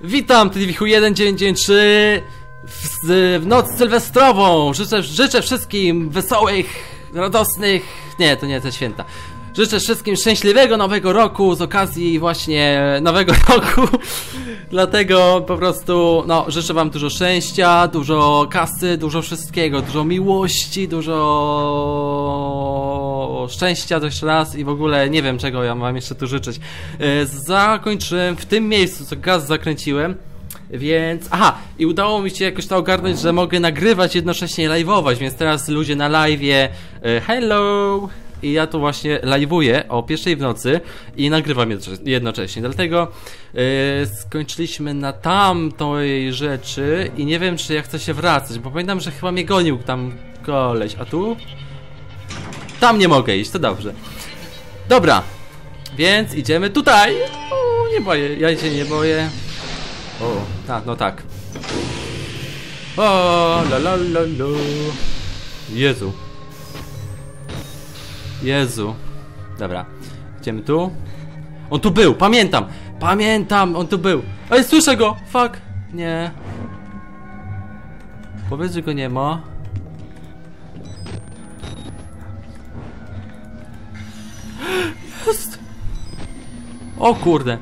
Witam, TVH 1993 w, w noc sylwestrową. Życzę, życzę wszystkim wesołych, radosnych. Nie, to nie te święta. Życzę wszystkim szczęśliwego nowego roku z okazji właśnie nowego roku. Dlatego po prostu, no, życzę wam dużo szczęścia, dużo kasy, dużo wszystkiego, dużo miłości, dużo szczęścia jeszcze raz i w ogóle nie wiem czego ja mam jeszcze tu życzyć. E, Zakończyłem w tym miejscu, co gaz zakręciłem. Więc, aha, i udało mi się jakoś to ogarnąć, że mogę nagrywać jednocześnie live'ować, więc teraz ludzie na live'ie, e, hello, i ja tu właśnie live'uję o pierwszej w nocy i nagrywam jednocze- jednocześnie, dlatego e, skończyliśmy na tamtej rzeczy i nie wiem czy ja chcę się wracać, bo pamiętam, że chyba mnie gonił tam koleś, a tu? Tam nie mogę iść, to dobrze. Dobra, więc idziemy tutaj. O, nie boję, ja się nie boję. O, tak, no tak. O, la la la la. Jezu. Jezu. Dobra, idziemy tu. On tu był, pamiętam! Pamiętam, on tu był. Ej, słyszę go! Fuck! Nie. Powiedz, że go nie ma. Jest! O kurde.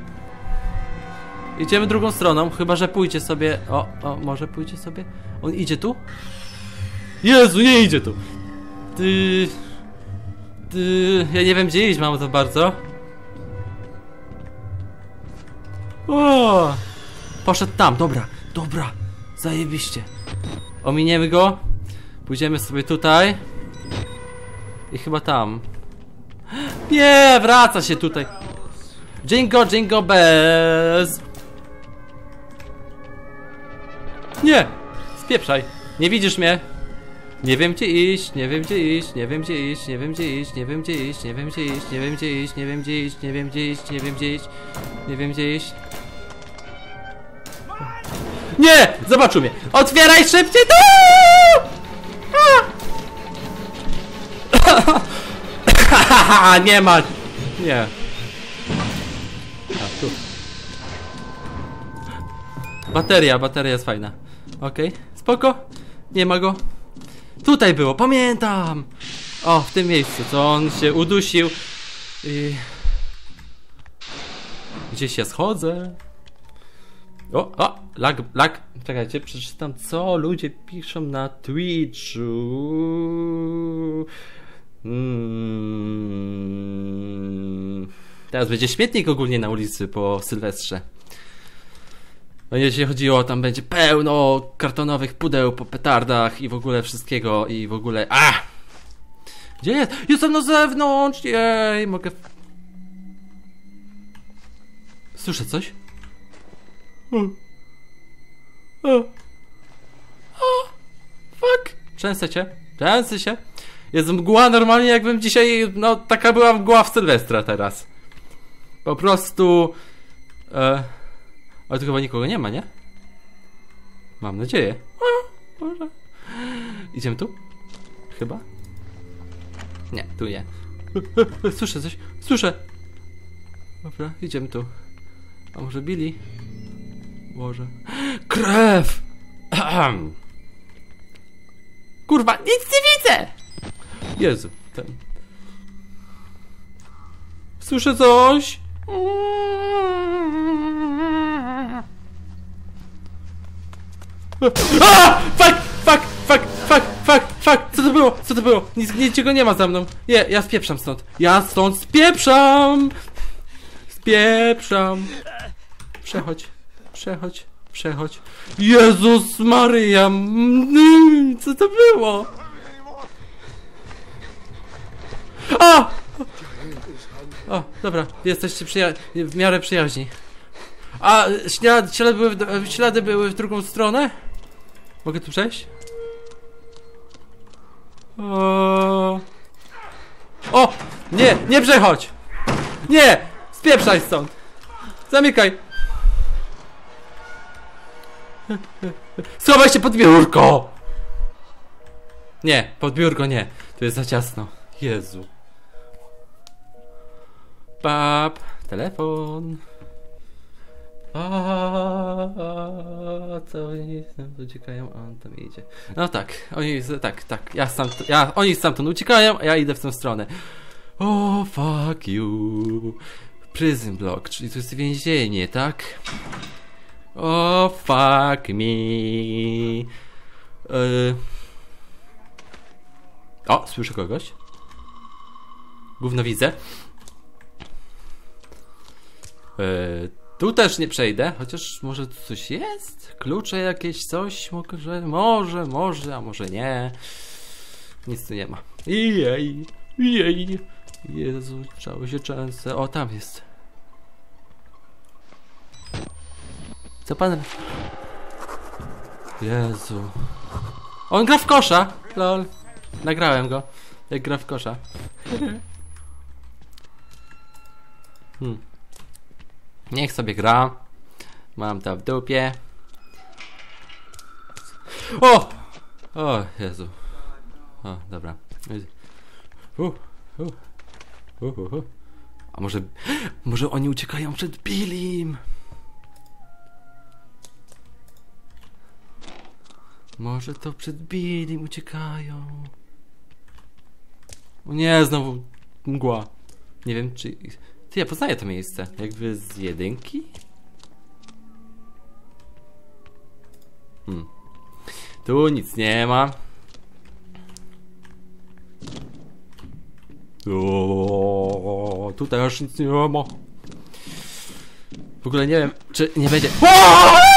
Idziemy drugą stroną, chyba że pójdzie sobie. O, o, może pójdzie sobie? On idzie tu? Jezu, nie idzie tu! Ty. Ty. Ja nie wiem gdzie iść mam to bardzo. O! Poszedł tam, dobra, dobra, zajebiście. Ominiemy go. Pójdziemy sobie tutaj. I chyba tam. Nie, wraca się tutaj. Jingo, jingo bells. Nie, spieprzaj. Nie widzisz mnie. Nie wiem gdzie iść, nie wiem gdzie iść, nie wiem gdzie iść, nie wiem gdzie iść, nie wiem gdzie iść, nie wiem gdzie iść, nie wiem gdzie iść, nie wiem gdzie iść, nie wiem gdzie iść, nie wiem gdzie iść, nie wiem gdzie iść. Nie! Zobaczył mnie! Otwieraj szybciej! Haha, nie ma! Nie. A, tu. Bateria, bateria jest fajna. Okej, spoko. Nie ma go. Tutaj było, pamiętam! O, w tym miejscu, co on się udusił. I... Gdzieś ja schodzę. O, o, lag, lag. Czekajcie, przeczytam co ludzie piszą na Twitchu. Mm. Teraz będzie śmietnik ogólnie na ulicy po Sylwestrze. Będzie się chodziło, tam będzie pełno kartonowych pudeł po petardach i w ogóle wszystkiego i w ogóle... A! Gdzie jest? Jestem na zewnątrz! Jej, mogę... Słyszę coś? O. O. O. Fuck! Trzęsę cię. Się. Jest mgła normalnie jakbym dzisiaj... No, taka była mgła w Sylwestra teraz. Po prostu... E... Ale tu chyba nikogo nie ma, nie? Mam nadzieję. O, Boże. Idziemy tu? Chyba? Nie, tu nie. Słyszę coś. Słyszę! Dobra, idziemy tu. A może Billy? Boże. Krew! Kurwa, nic nie widzę! Jezu, ten. Słyszę coś! A! Fuck! Fuck! Fuck! Fuck! Fuck! Fuck! Co to było? Co to było? Nic, niczego nie ma za mną. Nie, ja spieprzam stąd. Ja stąd spieprzam! Spieprzam. Przechodź. Przechodź. Przechodź. Jezus Maryja! Mm, Co to było? A! O, dobra, jesteście w miarę przyjaźni. A ślady, ślady, były w, ślady były w drugą stronę? Mogę tu przejść? O, o! Nie, nie przechodź! Nie! Spieprzaj stąd! Zamykaj! Schowaj się pod biurko! Nie, pod biurko nie. Tu jest za ciasno. Jezu. Pap, telefon. Pap. co oni uciekają, a on tam idzie. No tak, oni, tak, tak, ja sam, ja, oni stamtąd uciekają, a ja idę w tę stronę. O, fuck you. Prison block, czyli to jest więzienie, tak? O, fuck me. Yy. O, słyszę kogoś. Gówno widzę. Yy, tu też nie przejdę, chociaż może tu coś jest? Klucze jakieś, coś? Może, może, może, a może nie. Nic tu nie ma. Jej, jej. Jezu, cały się często. O, tam jest. Co pan... Jezu. On gra w kosza! Lol. Nagrałem go. Jak gra w kosza. Hmm. Niech sobie gra. Mam to w dupie. O! O, Jezu. O, dobra. A może... Może oni uciekają przed Billim? Może to przed Billim uciekają? O nie, znowu mgła. Nie wiem, czy... Ty, ja poznaję to miejsce. Jakby z jedynki? Hmm. Tu nic nie ma. O, tu też nic nie ma. W ogóle nie wiem, czy nie będzie. W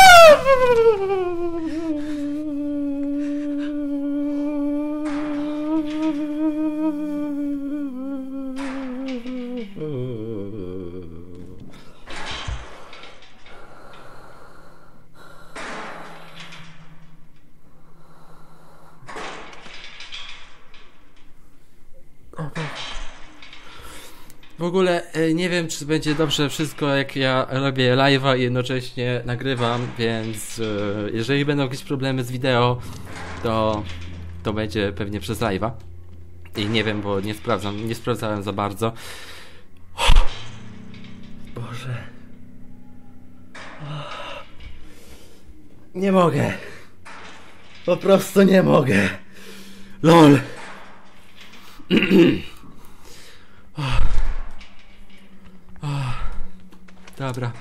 wiem, czy będzie dobrze wszystko, jak ja robię live'a i jednocześnie nagrywam, więc e, jeżeli będą jakieś problemy z wideo, to to będzie pewnie przez live'a. I nie wiem, bo nie sprawdzam, nie sprawdzałem za bardzo. Boże. Nie mogę. Po prostu nie mogę. LOL. Dobra.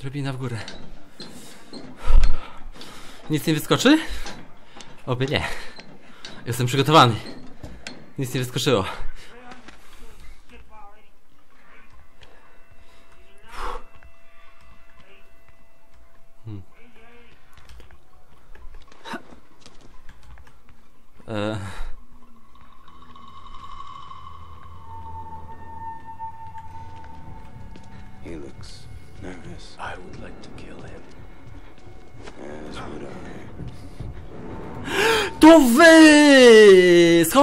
Drobina w górę. Nic nie wyskoczy? Oby nie. Jestem przygotowany. Nic nie wyskoczyło.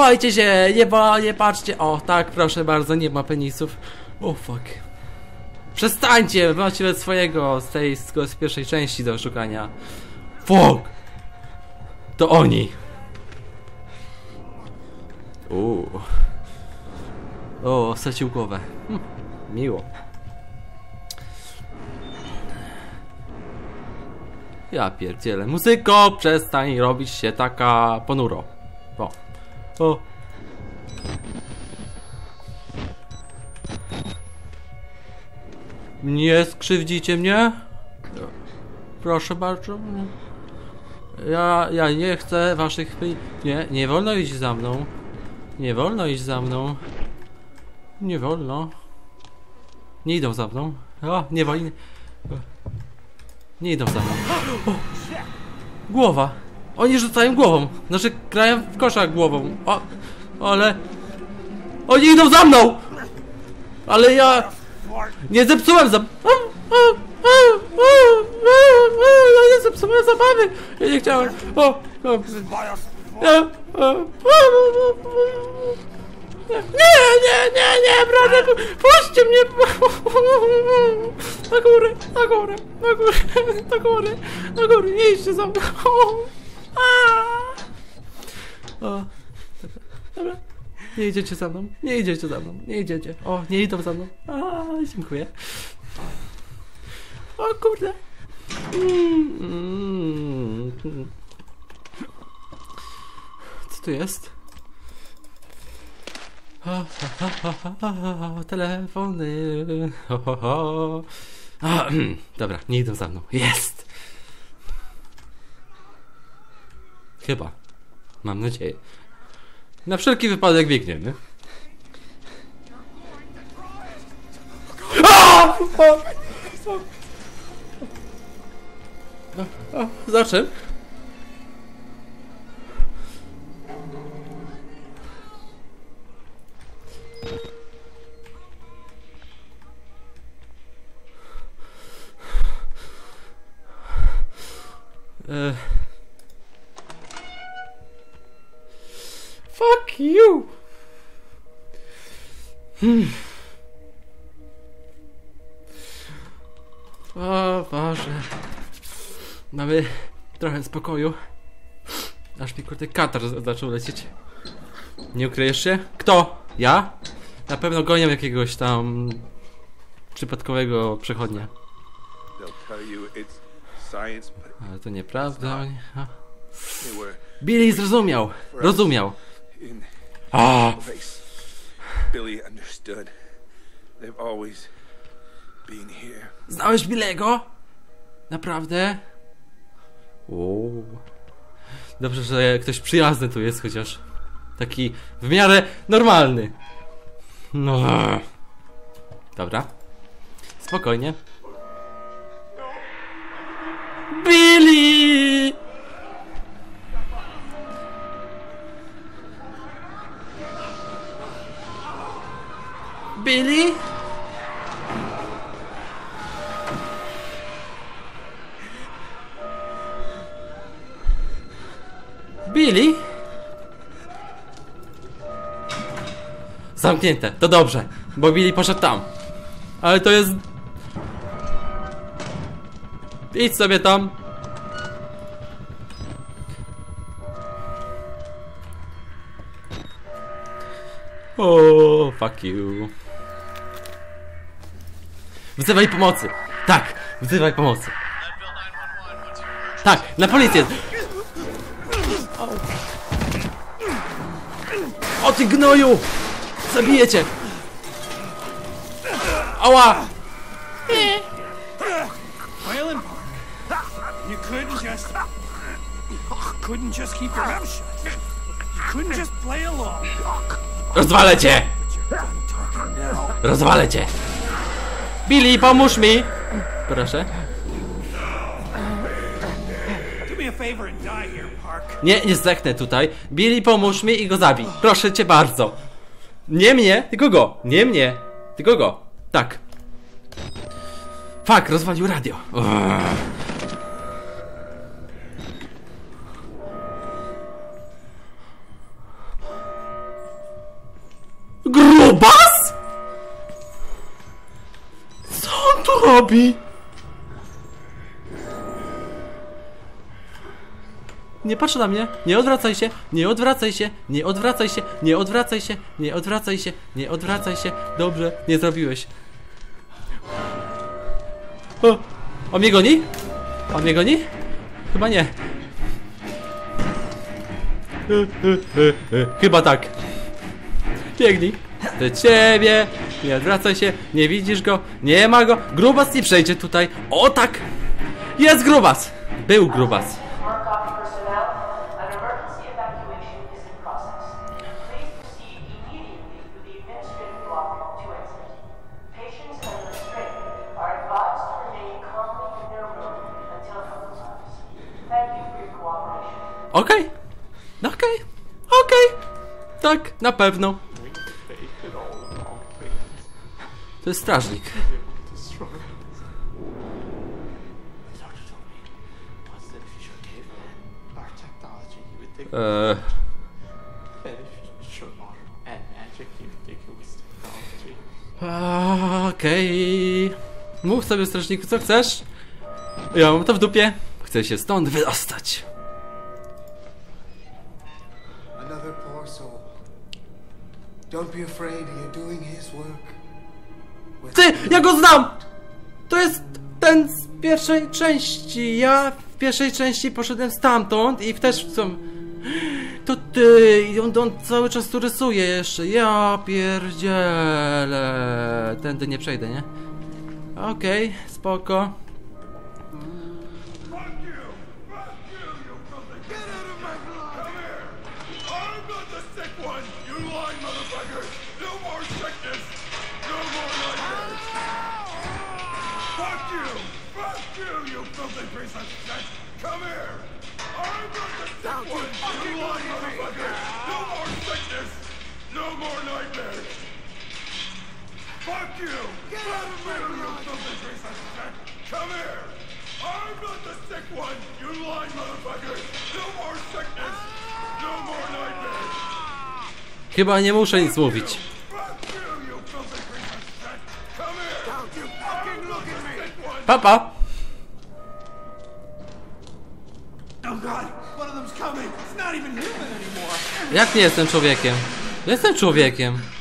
Wy! Schowajcie się! Nie, ba, nie patrzcie! O, tak, proszę bardzo, nie ma penisów. O, fuck. Przestańcie! Macie swojego z tej z, z pierwszej części do szukania. Fuck! To oni! Uuu. O, stracił głowę. Hm, miło. Ja pierdzielę. Muzyko, przestań robić się taka ponuro. O. O. Nie skrzywdzicie mnie? Proszę bardzo. Ja, ja nie chcę waszych... Nie, nie wolno iść za mną. Nie wolno iść za mną. Nie wolno. Nie idą za mną. O, nie wolno. Nie idą za mną. Głowa. Oni rzucają głową. Znaczy grają w koszach głową. O, ale... Oni idą za mną! Ale ja... Nie zepsułem za... Ja nie zepsułem zabawy! Ja nie chciałem... O, o. Nie, nie, nie, nie, pu- puśćcie mnie! Na górę, na górę, na górę, na górę, na górę, nie idźcie za mną! Dobra. Nie idziecie za mną, nie idziecie za mną, nie idziecie. O, nie idą za mną. A, dziękuję. O kurde. Co tu jest? Telefony. Dobra, nie idą za mną. Jest! Chyba. Mam nadzieję. Na wszelki wypadek biegniemy. A! O! O, o, za czym? Spokoju. Aż mi kurde katar zaczął lecieć. Nie ukryjesz się? Kto? Ja? Na pewno gonię jakiegoś tam przypadkowego przechodnia. Ale to nieprawda. Billy zrozumiał. Rozumiał. A. Billy understood. They've always been here. znałeś Billego? Naprawdę? Uuu. Dobrze, że ktoś przyjazny tu jest chociaż. Taki w miarę normalny. No. Dobra. Spokojnie. Billy! Billy? Zamknięte, to dobrze, bo Billy poszedł tam. Ale to jest... Idź sobie tam. O, fuck you. Wzywaj pomocy. Tak, wzywaj pomocy. Tak, na policję. O ty gnoju! Zabijecie! Ała! You couldn't just couldn't just keep your mouth shut. You couldn't just play along. Rozwalę cię! Rozwalę cię! Billy, pomóż mi! Proszę. Nie, nie zdechnę tutaj. Billy, pomóż mi i go zabij. Proszę cię bardzo. Nie mnie, tylko go. Nie mnie, tylko go. Tak. Fak, rozwalił radio. Grubas? Co on tu robi? Nie patrz na mnie, nie odwracaj się, nie odwracaj się, nie odwracaj się, nie odwracaj się, nie odwracaj się, nie odwracaj się. Dobrze, nie zrobiłeś. O, on mnie goni? On mnie goni? Chyba nie. Chyba tak. Biegnij. Do ciebie. Nie odwracaj się. Nie widzisz go. Nie ma go. Grubas nie przejdzie tutaj. O tak. Jest grubas. Był grubas. You would think it was technology. Okej. Mów sobie, strażniku, co chcesz? Ja mam to w dupie. Chcę się stąd wydostać. Go znam! To jest ten z pierwszej części. Ja w pierwszej części poszedłem stamtąd i też są... To ty! I on, on cały czas tu rysuje jeszcze. Ja pierdzielę. Tędy nie przejdę, nie? Okej, spoko. you! Get out of my room, Come here! I'm not the sick one, you lying! No more sickness! No more nightmares! Chyba nie muszę nic mówić. Papa! Jak nie jestem człowiekiem? No jestem człowiekiem.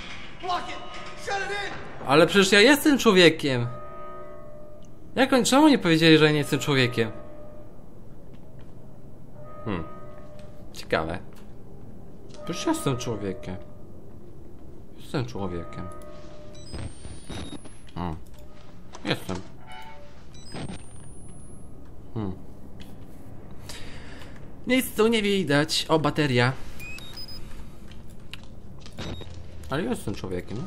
Ale przecież ja jestem człowiekiem. Jak oni, czemu nie powiedzieli, że ja nie jestem człowiekiem? Hmm. Ciekawe. Przecież jestem człowiekiem. Jestem człowiekiem. Hmm. Jestem. Hmm. Nic tu nie widać. O, bateria. Ale jestem człowiekiem.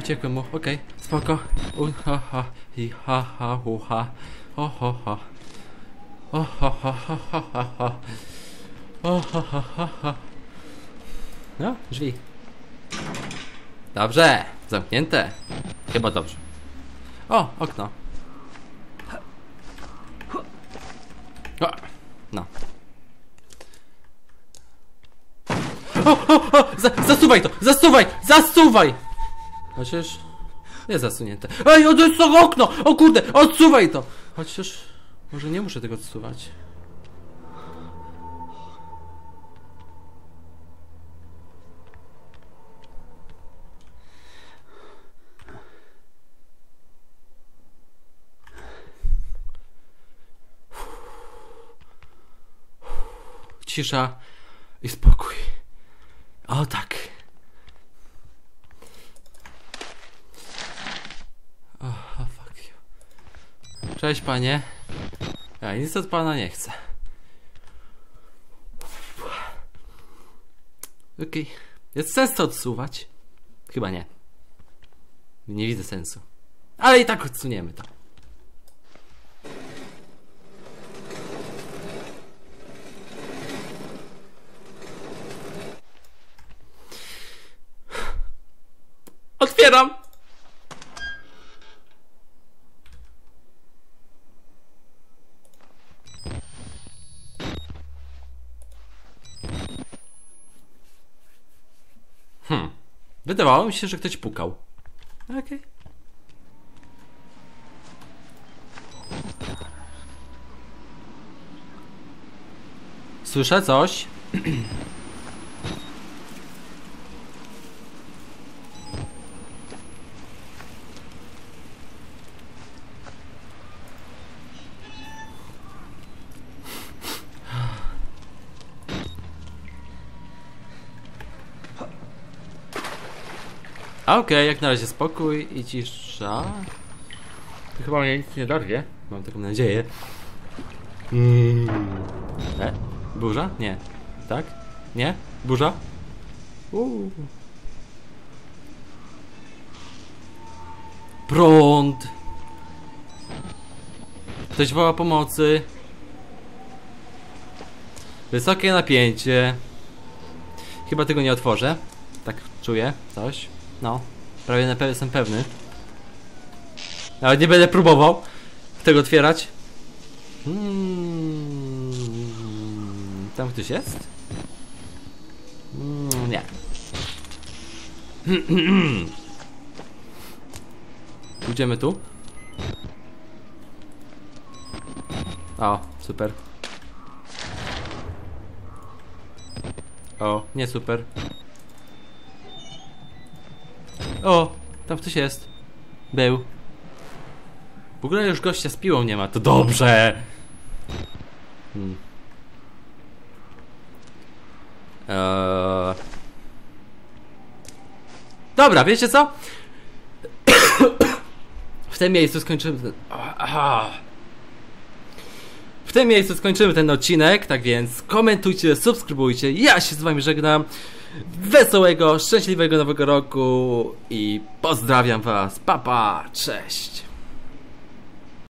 uciekłem mu, okej, spoko, u, ha, ha, i ha, ha, hu, ha, o, ho, ha, o, ha, ha, o, ha, ha, ha, no, drzwi. Dobrze, zamknięte. Chyba dobrze. O, okno. O, no. O, o, o, za, zasuwaj to, zasuwaj, zasuwaj! Chociaż nie zasunięte. Ej, o, to jest to okno! O kurde, odsuwaj to! Chociaż może nie muszę tego odsuwać. cisza i spokój. O tak. O, oh, fuck you. Cześć panie. Ja nic od pana nie chcę. Okej. Jest sens to odsuwać? Chyba nie. Nie widzę sensu. Ale i tak odsuniemy to. Otwieram! Hmm. Wydawało mi się, że ktoś pukał. Okej. Słyszę coś. A, Okej, jak na razie spokój i cisza. To chyba mnie nic nie dorwie. Mam taką nadzieję. Mm. E? Burza? Nie. Tak? Nie? Burza? Uuu. Prąd! Ktoś woła pomocy. Wysokie napięcie. Chyba tego nie otworzę. Tak czuję, coś. No, prawie na pewno jestem pewny. Nawet nie będę próbował tego otwierać. Hmm. Tam ktoś jest? Mm, nie. Pójdziemy tu. O, super. O, nie super. O, tam ktoś jest. Był. W ogóle już gościa z piłą nie ma, to dobrze. Hmm. Eee... Dobra, wiecie co? W tym miejscu skończymy ten... W tym miejscu skończymy ten odcinek, tak więc komentujcie, subskrybujcie. Ja się z wami żegnam. Wesołego, szczęśliwego nowego roku i pozdrawiam was. Papa, pa, cześć.